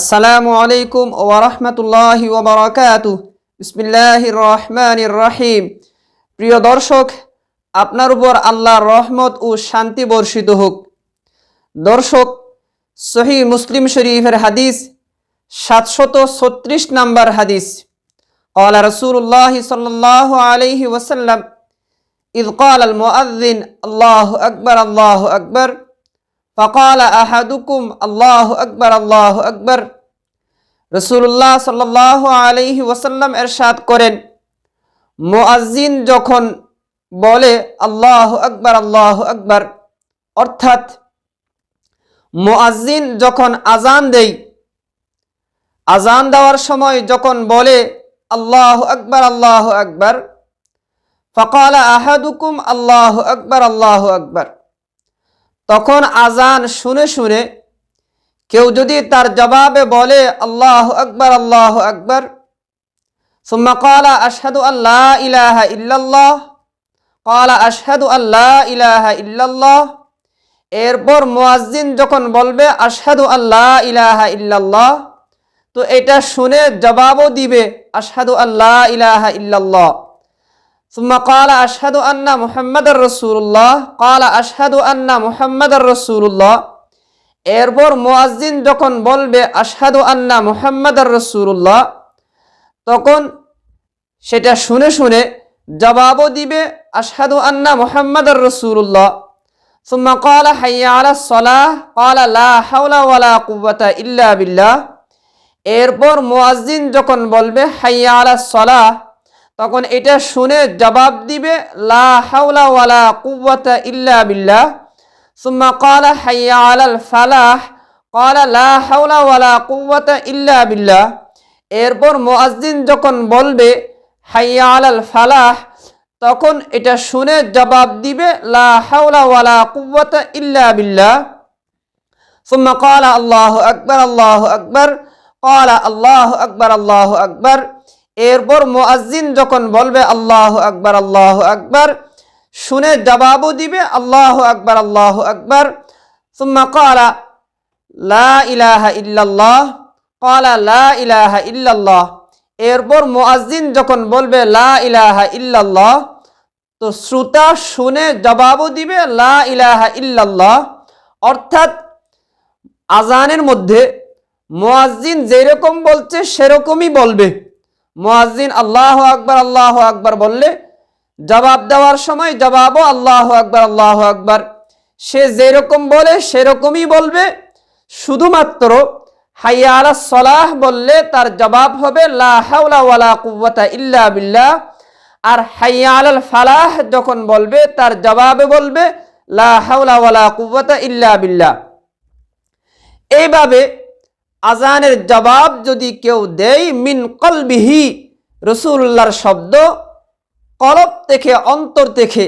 আসসালামু আলাইকুম ওরহমতুল্লাহি ওবরাকাতু বিসমিল্লাহ রহমান রহিম প্রিয় দর্শক আপনার উপর আল্লাহর রহমত ও শান্তি বর্ষিত হোক দর্শক সহি মুসলিম শরীফের হাদিস সাতশত ছত্রিশ নম্বর হাদিস قال رسول الله صلى الله عليه وسلم إذ قال المؤذن الله أكبر الله أكبر ফকাল আহাদুকুম আল্লাহ আকবর আল্লাহ আকবর রসুল্লাহ সাল্লাহ আলহি ওসাল্লাম এরশাদ করেন। মোয়াজিন যখন বলে, আল্লাহ আকবর আল্লাহ আকবর, অর্থাৎ মোয়াজিন যখন আজান দেই আজান দেওয়ার সময় যখন বলে, আল্লাহ আকবর আল্লাহ আকবর, ফকাল আহাদুকুম, আল্লাহ আকবর আল্লাহ আকবর। তখন আজান শুনে শুনে কেউ যদি তার জবাবে বলে, আল্লাহ আকবর আল্লাহ আকবর, সুম্মা কালা আশহাদু আল্লাহ ইলাহা ইল্লাল্লাহ কালা আশহাদু আল্লাহ ইলাহা ইল্লাল্লাহ, এরপর মুয়াজ্জিন যখন বলবে, আশহাদু আল্লাহ ইলাহা ইল্লাল্লাহ, তো এটা শুনে জবাবও দিবে, আশহাদু আল্লাহ ইলাহা ইল্লাল্লাহ ثم قال أشهد أن محمد رسول الله قال أشهد أن محمد رسول الله এরপর মুয়াজ্জিন যখন বলবে আশহাদু আন্না মুহাম্মদ রসুল্লাহ তখন সেটা শুনে শুনে জবাবও দিবে আশহাদু আন্না মুহাম্মদ রসুল্লাহ ثم قال حي على الصلاة قال لا حول ولا قوة إلا بالله এরপর মুয়াজ্জিন যখন বলবে হাইয়া আলা সলাহ তখন এটা শুনে জবাব দিবে, লা ইল্লা লা ইল্লা এরপর মুয়াজ্জিন যখন বলবে, হাইয়া আলাল ফালাহ, তখন এটা শুনে জবাব দিবে, লা হাওলা ওয়ালা কুওয়াতা ইল্লা বিল্লাহ। সুম্মা ক্বালা আল্লাহু আকবার আল্লাহু আকবার আল্লাহু আকবার আল্লাহু আকবার। এরপর মুয়াজ্জিন যখন বলবে, আল্লাহ আকবার আল্লাহ আকবার, শুনে জবাবও দিবে, আল্লাহ আকবার আল্লাহ আকবার। সুম্মা কালা লা ইলাহা ইল্লাল্লাহ। কালা লা ইলাহা ইল্লাল্লাহ। এরপর মুয়াজ্জিন যখন বলবে, লা ইলাহা ইল্লাল্লাহ, তো শ্রোতা শুনে জবাবও দিবে, লা ইলাহা ইল্লাল্লাহ। অর্থাৎ আজানের মধ্যে মুয়াজ্জিন যেরকম বলছে, সেরকমই বলবে। মুয়াজ্জিন আল্লাহ আকবার আল্লাহ আকবার বললে জবাব দেওয়ার সময় জবাবও আল্লাহ আকবার আল্লাহ আকবার। সে যেরকম বলে সেরকমই বলবে। শুধুমাত্র হাইয়া আলা সলাহ বললে তার জবাব হবে ইল্লা বিল্লাহ। আর হাইয়া আলাল ফালাহ যখন বলবে, তার জবাবে বলবে, লা হাওলা ওয়ালা কুওয়াতা ইল্লা বিল্লাহ। এইভাবে আজানের জবাব যদি কেউ দেয়, মিন কলবিহি, রসুল্লাহর শব্দ কলব থেকে, অন্তর থেকে,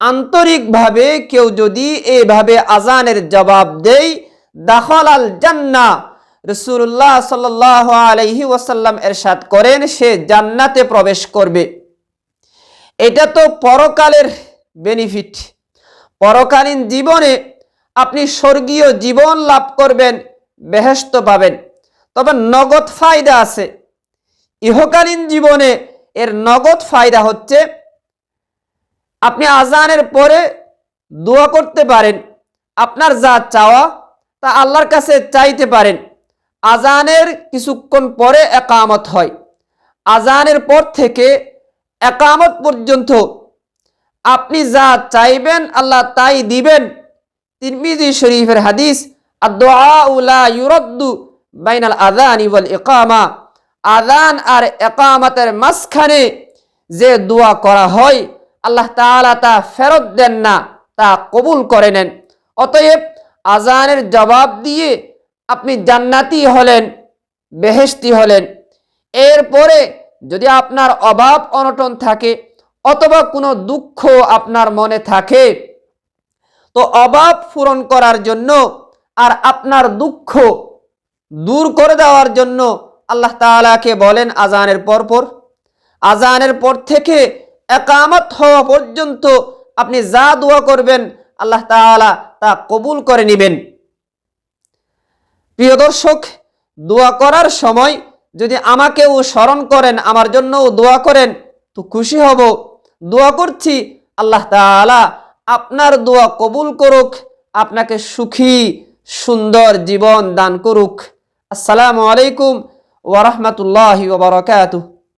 আন্তরিকভাবে কেউ যদি এইভাবে আজানের জবাব দেয় দাখল আল জান্না, রসুল্লাহ সাল আলহি ওয়াসাল্লাম এরশাদ করেন, সে জান্নাতে প্রবেশ করবে। এটা তো পরকালের বেনিফিট পরকালীন জীবনে আপনি স্বর্গীয় জীবন লাভ করবেন। বেহেস্ত পাবেন। তবে নগদ ফায়দা আছে। ইহকালীন জীবনে এর নগদ ফায়দা হচ্ছে, আপনি আজানের পরে দোয়া করতে পারেন, আপনার যা চাওয়া তা আল্লাহর কাছে চাইতে পারেন। আজানের কিছুক্ষণ পরে একামত হয়। আজানের পর থেকে একামত পর্যন্ত আপনি যা চাইবেন আল্লাহ তাই দিবেন। তিরমিজি শরীফের হাদিস বাইনাল আদান ইবল ইকামা। আদান আর একামাতের মাঝখানে যে দোয়া করা হয়, আল্লাহ তাআলা তা ফেরত দেন না, তা কবুল করে নেন। অতএব আজানের জবাব দিয়ে আপনি জান্নাতি হলেন বেহেস্তি হলেন। এরপরে যদি আপনার অভাব অনটন থাকে অথবা কোনো দুঃখ আপনার মনে থাকে, তো অভাব পূরণ করার জন্য আর আপনার দুঃখ দূর করে দেওয়ার জন্য আল্লাহ তালাকে বলেন আজানের পরপর আজানের পর থেকে একামত হওয়া পর্যন্ত আপনি যা দোয়া করবেন, আল্লাহ তালা তা কবুল করে নেবেন। প্রিয় দর্শক, দোয়া করার সময় যদি আমাকেও স্মরণ করেন, আমার জন্যও দোয়া করেন, তো খুশি হব। দোয়া করছি, আল্লাহ তাআলা আপনার দোয়া কবুল করুক, আপনাকে সুখী সুন্দর জীবন দান করুক। আসসালামু আলাইকুম ওরহমতুল্লাহ রাহমাতুল্লাহি ওয়া বারাকাতুহু।